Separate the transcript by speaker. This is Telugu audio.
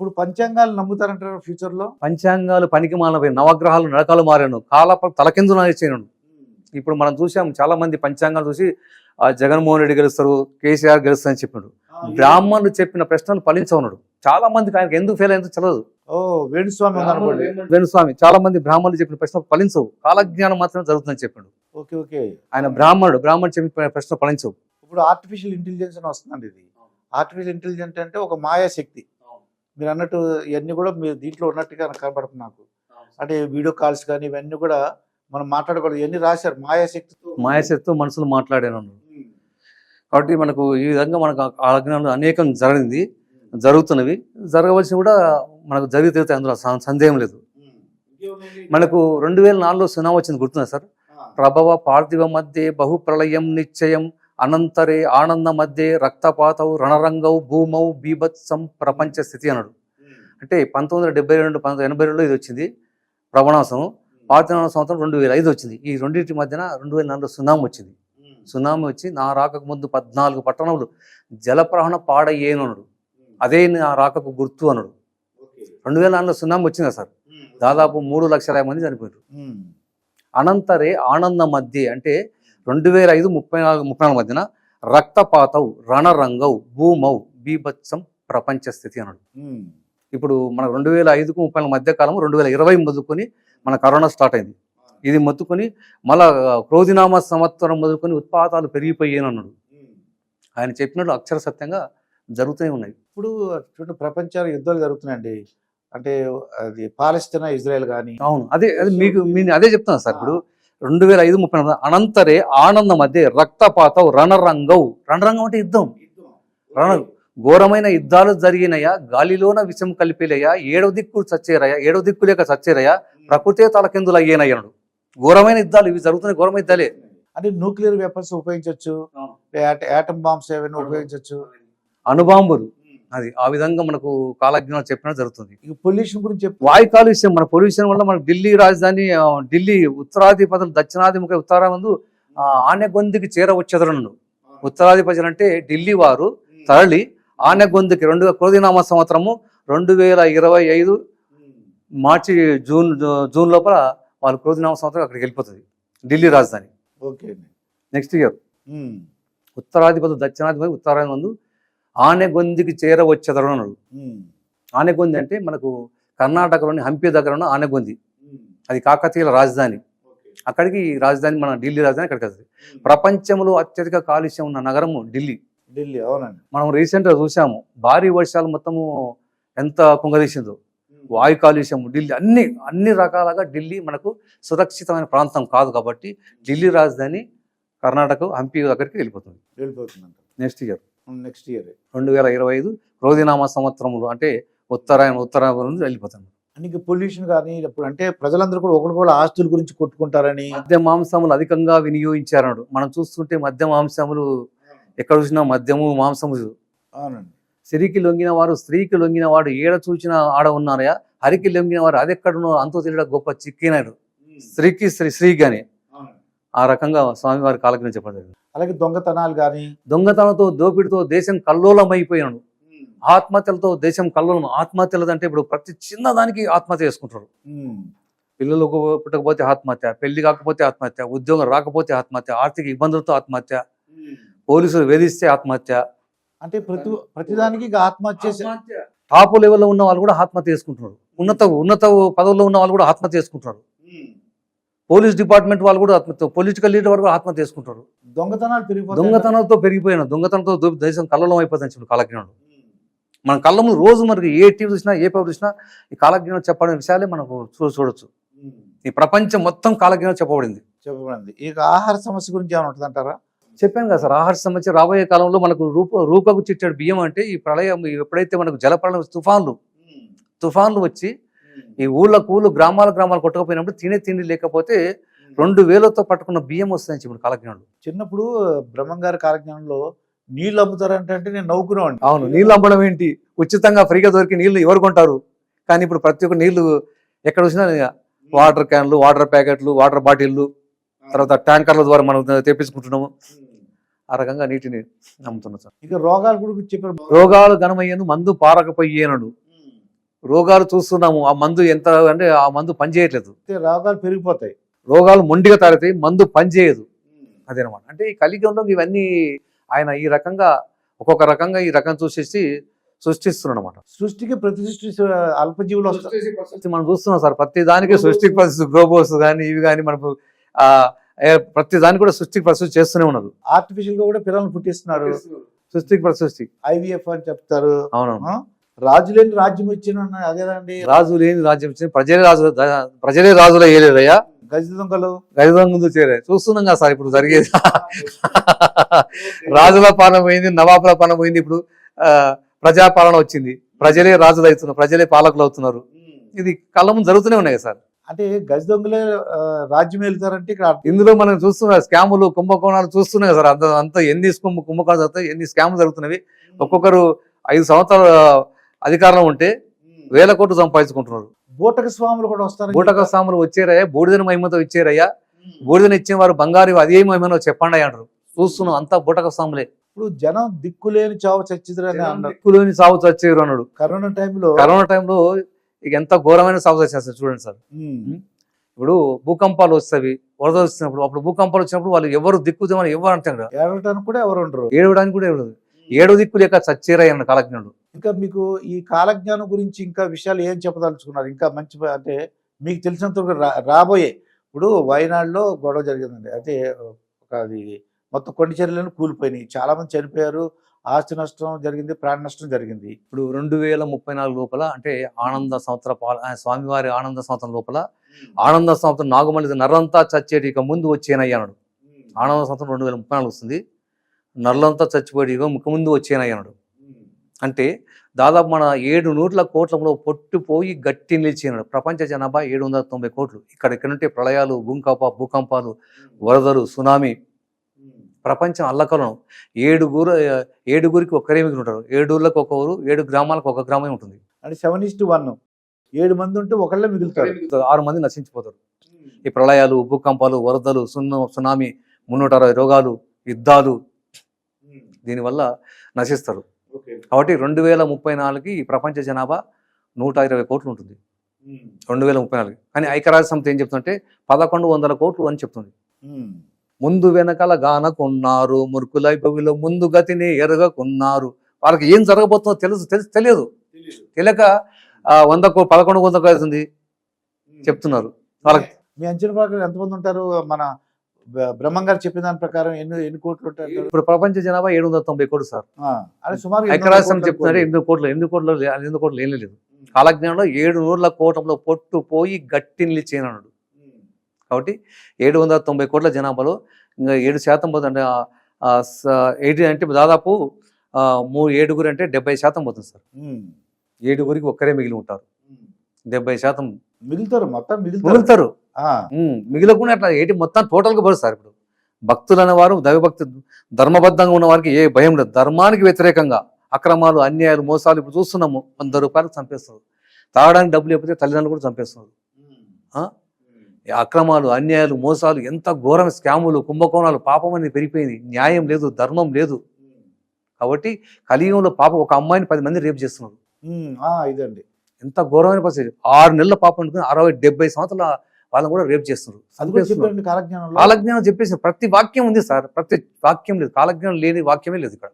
Speaker 1: ఇప్పుడు పంచాంగాలు నమ్ముతారంటారు ఫ్యూచర్లో?
Speaker 2: పంచాంగాలు పనికి మాలపోయి నవగ్రహాలు నడకలు మారాను. కాల తలకిందు నాయచేయను ఇప్పుడు మనం చూసాం చాలా మంది పంచాంగాలు చూసి ఆ జగన్మోహన్ రెడ్డి గెలుస్తారు కేసీఆర్ గెలుస్తారు అని చెప్పాడు బ్రాహ్మణులు చెప్పిన ప్రశ్నలు ఫలించవున్నాడు చాలా మందికి ఆయనకు ఎందుకు ఫెయిల్ అయిందో తెలియదు
Speaker 1: ఓ వేణుస్వామి
Speaker 2: వేణుస్వామి. చాలా మంది బ్రాహ్మణులు చెప్పిన ప్రశ్నలు ఫలించవు. కాలజ్ఞానం మాత్రమే జరుగుతుందని చెప్పాడు
Speaker 1: ఓకే ఓకే.
Speaker 2: ఆయన బ్రాహ్మణుడు బ్రాహ్మణుడు చెప్పిన ప్రశ్నలు ఫలించవు.
Speaker 1: ఇప్పుడు ఆర్టిఫిషియల్ ఇంటెలిజెన్స్ అని వస్తుందండి ఇది. ఆర్టిఫిషియల్ ఇంటెలిజెన్స్ అంటే ఒక మాయా శక్తి మీరు అన్నట్టు ఇవన్నీ కూడా మీరు దీంట్లో ఉన్నట్టుగా కనపడుతుంది నాకు. అంటే వీడియో కాల్స్ కానీ ఇవన్నీ కూడా మనం మాట్లాడకూడదు. ఇవన్నీ రాశారు. మాయా శక్తితో
Speaker 2: మాయశక్తితో మనుషులు మాట్లాడాను. కాబట్టి మనకు ఈ విధంగా మనకు ఆజ్ఞలు అనేకం జరిగింది జరుగుతున్నవి. జరగవలసి కూడా మనకు జరిగి తీరుతాయి అందులో సందేహం లేదు. మనకు రెండు వేల నాలుగులో సునామీ వచ్చింది గుర్తుందా సార్? ప్రభవ పార్థివ మధ్య బహు ప్రళయం నిశ్చయం. అనంతరే ఆనంద మధ్య రక్తపాతవు రణరంగౌ భూమౌ బీభత్సం ప్రపంచ స్థితి అన్నాడు. అంటే పంతొమ్మిది వందల డెబ్బై రెండు పంతొమ్మిది ఎనభై రెండులో ఇది వచ్చింది. ప్రవణాసం పాతినాలుగు సంవత్సరం రెండు వేల ఐదు వచ్చింది. ఈ రెండింటి మధ్యన రెండు వేల నాలుగులో సునామీ వచ్చింది. సునామీ వచ్చి నా రాకకు ముందు పద్నాలుగు పట్టణములు జలప్రహణ పాడయ్యేను అన్నాడు. అదే నా రాకకు గుర్తు అన్నాడు. రెండు వేల నాలుగులో సునామీ వచ్చింది సార్? దాదాపు మూడు లక్షల మంది చనిపోయారు. అనంతరే ఆనంద మధ్య అంటే రెండు వేల ఐదు ముప్పై నాలుగు ముప్పై నాలుగు మధ్యన రక్తపాతౌ రణరంగౌ భూమౌ బీభత్సం ప్రపంచ స్థితి అన్నాడు. ఇప్పుడు మన రెండు వేల ఐదుకు ముప్పై నాలుగు మధ్య కాలం రెండు వేల ఇరవై మొదలుకొని మన కరోనా స్టార్ట్ అయింది. ఇది మొత్తుకొని మళ్ళా క్రోధినామ సంవత్సరం మొదలుకొని ఉత్పాతాలు పెరిగిపోయాను అన్నాడు. ఆయన చెప్పినట్లు అక్షర సత్యంగా జరుగుతూనే ఉన్నాయి.
Speaker 1: ఇప్పుడు చూడండి ప్రపంచ యుద్ధాలు జరుగుతున్నాయండి. అంటే అది పాలస్తీనా ఇజ్రాయెల్ కానీ
Speaker 2: అవును. అదే అది మీకు అదే చెప్తాను సార్. ఇప్పుడు రెండు వేల ఐదు ముప్పై నాలుగు అనంతరే ఆనంద మధ్య రక్తపాతం రణరంగౌ. రణరంగం అంటే యుద్ధం. రణ. ఘోరమైన యుద్ధాలు జరిగినయా గాలిలోన విషం కలిపిలయ్యా ఏడవ దిక్కు చచ్చేరయ్యా ఏడవ దిక్కు లేక చచ్చేరయ్యా ప్రకృతే తలకిందులు అయ్యేనయ్యాడు ఘోరమైన యుద్ధాలు ఇవి జరుగుతున్నాయి ఘోరమైన యుద్ధాలే.
Speaker 1: అంటే న్యూక్లియర్ వెపన్స్ ఉపయోగించవచ్చు యాటమ్ బాంబ్స్ ఏమైనా ఉపయోగించవచ్చు
Speaker 2: అణుబాంబులు. అది ఆ విధంగా మనకు కాలజ్ఞానం చెప్పినట్టు జరుగుతుంది.
Speaker 1: ఇక పొల్యూషన్ గురించి చెప్పు
Speaker 2: వాయు కాలుష్యం మన పొల్యూషన్ వల్ల మన ఢిల్లీ రాజధాని ఢిల్లీ ఉత్తరాధిపతులు దక్షిణాధిముఖ ఉత్తరామందు ఆనెగొందికి చేరవచ్చెదరను ఉత్తరాధిపతులు అంటే ఢిల్లీ వారు తరలి ఆనెగొందికి రెండు క్రోధినామ సంవత్సరము రెండు వేల ఇరవై ఐదు మార్చి జూన్ జూన్ లోపల వాళ్ళు క్రోధినామ సంవత్సరం అక్కడికి వెళ్ళిపోతుంది ఢిల్లీ రాజధాని.
Speaker 1: Okay
Speaker 2: next year
Speaker 1: um.
Speaker 2: ఉత్తరాధిపతులు దక్షిణాధిపతి ఉత్తరాధిపతి ఆనెగొందికి
Speaker 1: ఉమ్.
Speaker 2: ఆనెగొంది అంటే మనకు కర్ణాటకలోని హంపి దగ్గర ఉన్న ఆనెగొంది అది కాకతీయుల రాజధాని. అక్కడికి రాజధాని మన ఢిల్లీ రాజధాని అక్కడికి వస్తుంది ప్రపంచంలో అత్యధిక కాలుష్యం ఉన్న నగరము ఢిల్లీ.
Speaker 1: ఢిల్లీ అవునండి.
Speaker 2: మనం రీసెంట్గా చూసాము భారీ వర్షాలు మొత్తము ఎంత కుంగదీసిందో. వాయు కాలుష్యం ఢిల్లీ అన్ని అన్ని రకాలుగా ఢిల్లీ మనకు సురక్షితమైన ప్రాంతం కాదు కాబట్టి ఢిల్లీ రాజధాని కర్ణాటక హంపి దగ్గరికి వెళ్ళిపోతుంది.
Speaker 1: వెళ్ళిపోతుందంట.
Speaker 2: Next year.
Speaker 1: నెక్స్ట్ ఇయర్
Speaker 2: రెండు వేల ఇరవై ఐదు క్రోధినామ సంవత్సరములు అంటే ఉత్తరాయణ ఉత్తరాయణ నుంచి వెళ్ళిపోతుంది
Speaker 1: నీకు పొల్యూషన్ కానీ ఇప్పుడు అంటే ప్రజలందరూ కూడా ఒకరికొకరు ఆస్తుల గురించి కొట్టుకుంటారని.
Speaker 2: మద్య మాంసములు అధికంగా వినియోగించారన్నాడు. మనం చూస్తుంటే మద్య మాంసములు ఎక్కడ చూసినా మద్యము మాంసము.
Speaker 1: అవునండి.
Speaker 2: స్త్రీకి లొంగిన వారు స్త్రీకి లొంగిన వాడు ఏడ చూచిన ఆడ ఉన్నారయా హరికి లొంగిన వారు అదెక్కడున్నో అంతో తెలియడం గొప్ప చిక్కినాడు. స్త్రీకి స్త్రీ స్త్రీకి అని ఆ రకంగా స్వామివారి కాలజ్ఞం చెప్పడం
Speaker 1: అలాగే దొంగతనాలు కానీ
Speaker 2: దొంగతనంతో దోపిడితో దేశం కల్లోలమైపోయాడు ఆత్మహత్యలతో దేశం కల్లోలం. ఆత్మహత్యలు అంటే ఇప్పుడు ప్రతి చిన్నదానికి ఆత్మహత్య చేసుకుంటారు. పిల్లలు పుట్టకపోతే ఆత్మహత్య పెళ్ళి కాకపోతే ఆత్మహత్య ఉద్యోగం రాకపోతే ఆత్మహత్య ఆర్థిక ఇబ్బందులతో ఆత్మహత్య పోలీసులు వేధిస్తే ఆత్మహత్య.
Speaker 1: అంటే ప్రతి ప్రతిదానికి ఆత్మహత్య.
Speaker 2: టాప్ లెవెల్లో ఉన్న వాళ్ళు కూడా ఆత్మహత్య చేసుకుంటున్నారు. ఉన్నత ఉన్నత పదవుల్లో ఉన్న వాళ్ళు కూడా ఆత్మహత్య చేసుకుంటున్నారు. పోలీస్ డిపార్ట్మెంట్ వాళ్ళు కూడా ఆత్మహత్య పొలిటికల్ లీడర్ వాళ్ళు కూడా ఆత్మహత్య చేసుకుంటారు.
Speaker 1: దొంగతనాలు పెరిగిపోతాయి
Speaker 2: దొంగతనంతో పెరిగిపోయిన దొంగతనంతో దేశం కళ్ళలో అయిపోతుంది చెప్పి కాలజ్ఞానం. మన కళ్ళ ముందు రోజు మనకి ఏ టీవీ చూసినా ఏ పేపర్ చూసినా ఈ కాలజ్ఞానం చెప్పడం విషయాలే మనకు చూ చూడొచ్చు. ఈ ప్రపంచం మొత్తం కాలజ్ఞానం చెప్పబడింది.
Speaker 1: చెప్పబడింది. ఇక ఆహార సమస్య గురించి ఏమైనా ఉంటుంది అంటారా?
Speaker 2: చెప్పాను కదా సార్ ఆహార సమస్య రాబోయే కాలంలో మనకు రూప రూపకు చిట్టాడు బియ్యం అంటే ఈ ప్రళయం ఎప్పుడైతే మనకు జల ప్రళయం తుఫాన్లు తుఫాన్లు వచ్చి ఈ ఊళ్ళు గ్రామాల గ్రామాలు కొట్టకపోయినప్పుడు తినే తిండి లేకపోతే రెండు వేలతో పట్టుకున్న బియ్యం వస్తాయని ఇప్పుడు కాలజ్ఞానులు.
Speaker 1: చిన్నప్పుడు బ్రహ్మంగారి కాలజ్ఞానంలో నీళ్ళు అమ్ముతారంటే అంటే నేను నవ్వుకునేవాడిని.
Speaker 2: అవును నీళ్ళు అమ్మడం ఏంటి? ఉచితంగా ఫ్రీగా దొరికి నీళ్ళు ఎవరు కొంటారు? కానీ ఇప్పుడు ప్రతి ఒక్క నీళ్ళు ఎక్కడ చూసినా వాటర్ క్యాన్లు వాటర్ ప్యాకెట్లు వాటర్ బాటిళ్ళు తర్వాత ట్యాంకర్ల ద్వారా మనం తెప్పించుకుంటున్నాము. ఆ రకంగా నీటిని అమ్ముతున్నాం సార్.
Speaker 1: ఇక రోగాల గురించి చెప్పారు.
Speaker 2: రోగాలు ఘనమయ్యేను మందు పారకపోయేనడు రోగాలు చూస్తున్నాము. ఆ మందు ఎంత అంటే ఆ మందు పనిచేయట్లేదు
Speaker 1: రోగాలు పెరిగిపోతాయి.
Speaker 2: రోగాలు మొండిగా తారితే మందు పనిచేయదు అదేనమాట. అంటే ఈ కలియుగంలో ఇవన్నీ ఆయన ఈ రకంగా ఒక్కొక్క రకంగా ఈ రకం చూసేసి సృష్టిస్తున్నాడు అనమాట
Speaker 1: సృష్టికి ప్రతి సృష్టి అల్పజీవులు వస్తాయి
Speaker 2: మనం చూస్తున్నాం సార్. ప్రతి దానికి సృష్టికి పరిస్థితి గ్లోబోస్ కానీ ఇవి కానీ మనకు ప్రతి దానికి కూడా సృష్టికి పరిస్థితి చేస్తూనే ఉన్నారు
Speaker 1: ఆర్టిఫిషియల్గా కూడా పిల్లల్ని పుట్టిస్తున్నారు.
Speaker 2: సృష్టికి ప్రసృష్టి
Speaker 1: ఐవీఎఫ్ అని చెప్తారు.
Speaker 2: అవును
Speaker 1: ఆ? రాజు లేని రాజ్యం ఇచ్చిన అదేనండి
Speaker 2: రాజు లేని రాజ్యం ఇచ్చింది ప్రజలే రాజు ప్రజలే రాజుల ఏలేదయ్యా
Speaker 1: గజ దొంగలు.
Speaker 2: గజదం ముందు చేరే. చూస్తున్నాం కదా సార్ ఇప్పుడు జరిగేది. రాజుల పాలన పోయింది నవాబుల పాలన పోయింది ఇప్పుడు. ఆ, ప్రజాపాలన వచ్చింది. ప్రజలే రాజులు అవుతున్నారు ప్రజలే పాలకులు అవుతున్నారు ఇది కళ్ళ ముందు జరుగుతూనే ఉన్నాయి సార్.
Speaker 1: అంటే గజ దొంగలే రాజ్యం వెళ్తారంటే ఇక్కడ.
Speaker 2: ఇందులో మనం చూస్తున్న స్కాములు కుంభకోణాలు చూస్తున్నాయి సార్. అంత అంత ఎన్ని కుంభ కుంభకోణాలు జరుగుతాయి ఎన్ని స్కాములు జరుగుతున్నవి. ఒక్కొక్కరు ఐదు సంవత్సరాల అధికారంలో ఉంటే వేల కోట్లు సంపాదించుకుంటున్నారు.
Speaker 1: బూటక స్వాములు కూడా వస్తారు
Speaker 2: బూటక సాములు వచ్చారయ్యా బూడిదని మహిమతో ఇచ్చారయ్యా. బూడిదని ఇచ్చిన వారు బంగారు అదే మహిమనో చెప్పండి అంటారు. చూస్తున్నాం అంతా బూటక సాములే
Speaker 1: ఇప్పుడు జనం దిక్కులేని చావు చచ్చిద్రని అన్నారు.
Speaker 2: దిక్కులోని సాగు చచ్చేరు అన్నాడు.
Speaker 1: కరోనా టైంలో
Speaker 2: కరోనా టైంలో ఇక ఎంత ఘోరమైన సాగు చచ్చేస్తారు చూడండి సార్. ఇప్పుడు భూకంపాలు వస్తాయి వరద వచ్చినప్పుడు అప్పుడు భూకంపాలు వచ్చినప్పుడు వాళ్ళు ఎవరు దిక్కుదేమని ఎవరు అంటారు?
Speaker 1: ఏడవటానికి కూడా ఎవరు ఉండరు.
Speaker 2: ఏడవడానికి కూడా ఏడవదు ఏడు దిక్కు లేక చచ్చేరయ్య అన్న కాలజ్ఞుడు.
Speaker 1: ఇంకా మీకు ఈ కాలజ్ఞానం గురించి ఇంకా విషయాలు ఏం చెప్పదలుచుకున్నారు? ఇంకా మంచి అంటే మీకు తెలిసినంత రాబోయే ఇప్పుడు వయనాడులో గొడవ జరిగిందండి. అయితే ఒక అది మొత్తం కొన్ని చర్యలను కూలిపోయినాయి. చాలా మంది చనిపోయారు. ఆస్తి నష్టం జరిగింది ప్రాణ నష్టం జరిగింది.
Speaker 2: ఇప్పుడు రెండు వేల ముప్పై నాలుగు లోపల అంటే ఆనంద సంవత్సర పాల స్వామివారి ఆనంద సంవత్సరం లోపల ఆనంద సంవత్సరం నాగమల్లి నర్రంతా చచ్చేటి ఇక ముందు వచ్చేనయ్య అన్నాడు ఆనంద సంవత్సరం రెండు వేల ముప్పై నాలుగు వస్తుంది. నర్లంతా చచ్చిపోయి ముఖ ముందు వచ్చేనయ్య అన్నాడు అంటే దాదాపు మన ఏడు నూట్ల కోట్లలో పొట్టుపోయి గట్టి నిలిచినాడు. ప్రపంచ జనాభా ఏడు వందల తొంభై కోట్లు. ఇక్కడ ఇక్కడ నుండి ప్రళయాలు భూకంప భూకంపాలు వరదలు సునామీ. ప్రపంచం అల్లకలం. ఏడుగురు ఏడుగురికి ఒక్కరే మిగిలి ఉంటారు. ఏడు ఊర్లకు ఒక ఊరు ఏడు గ్రామాలకు ఒక గ్రామం ఉంటుంది.
Speaker 1: అంటే సెవెన్ ఇస్ వన్. ఏడు మంది ఉంటే ఒకళ్ళే మిగులుతారు.
Speaker 2: ఆరు మంది నశించిపోతారు. ఈ ప్రళయాలు భూకంపాలు వరదలు సున్న సునామీ మున్నూట అరవై రోగాలు యుద్ధాలు దీనివల్ల నశిస్తారు. కాబట్టి రెండు వేల ముప్పై నాలుగుకి ఈ ప్రపంచ జనాభా నూట ఇరవై కోట్లు ఉంటుంది రెండు వేల ముప్పై నాలుగు కానీ ఐక్యరాజ్య సమితి ఏం చెప్తుందంటే పదకొండు వందల కోట్లు అని చెప్తుంది. ముందు వెనకాల గానకున్నారు మురుకులై భవిలో ముందు గతిని ఎరగకున్నారు వాళ్ళకి ఏం జరగబోతుందో తెలుసు తెలుసు తెలియదు. తెలియక వంద కో పదకొండు వంద అవుతుంది చెప్తున్నారు. వాళ్ళకి
Speaker 1: మీ అంచనా ప్రకారం ఎంతమంది ఉంటారు? మన బ్రహ్మం గారు చెప్పిన దాని ప్రకారం ఎన్ని ఎన్ని కోట్లు ఉంటారు
Speaker 2: ఇప్పుడు ప్రపంచ జనాభా ఏడు వందల తొంభై కోట్లు సార్.
Speaker 1: అంటే సుమారు
Speaker 2: ఐక్యరాజ్య చెప్తున్నారు
Speaker 1: కోట్లు.
Speaker 2: ఎనిమిది కోట్లు ఎనిమిది కోట్లు ఎనిమిది కోట్లు ఏం లేదు. కాలజ్ఞానంలో ఏడు నూర్ల కోటంలో పొట్టు పోయి గట్టి నిలిచేనన్నాడు కాబట్టి ఏడు వందల తొంభై కోట్ల జనాభాలో ఇంకా ఏడు శాతం పోతుంది అంటే ఎయిటీ అంటే దాదాపు మూడు ఏడుగురు అంటే డెబ్బై శాతం పోతుంది సార్. ఏడుగురికి ఒక్కరే మిగిలి ఉంటారు. డెబ్బై శాతం
Speaker 1: మిగులుతారు మొత్తం మిగులుతారు.
Speaker 2: మిగిలకుండా అట్లా ఏంటి? మొత్తం టోటల్గా పోదు సార్ ఇప్పుడు. భక్తులు అనేవారు దైవభక్తి ధర్మబద్ధంగా ఉన్న వారికి ఏ భయం లేదు. ధర్మానికి వ్యతిరేకంగా అక్రమాలు అన్యాయాలు మోసాలు ఇప్పుడు చూస్తున్నాము. వంద రూపాయలకు చంపేస్తారు తాగడానికి డబ్బులు లేకపోతే తల్లిదండ్రులు కూడా చంపేస్తున్నారు. అక్రమాలు అన్యాయాలు మోసాలు ఎంత ఘోరం స్కాములు కుంభకోణాలు పాపం అనేది పెరిగిపోయింది. న్యాయం లేదు ధర్మం లేదు. కాబట్టి కలియుగంలో పాపం ఒక అమ్మాయిని పది మంది రేపు చేస్తున్నారు.
Speaker 1: ఇదండి.
Speaker 2: ఎంత ఘోరమైన పరిస్థితి. ఆరు నెలల పాపం అనుకుని అరవై డెబ్బై సంవత్సరాల వాళ్ళని కూడా రేపు చేస్తున్నారు. కాలజ్ఞానం చెప్పేసి ప్రతి వాక్యం ఉంది సార్. ప్రతి వాక్యం లేదు. కాలజ్ఞానం లేని వాక్యమే లేదు ఇక్కడ.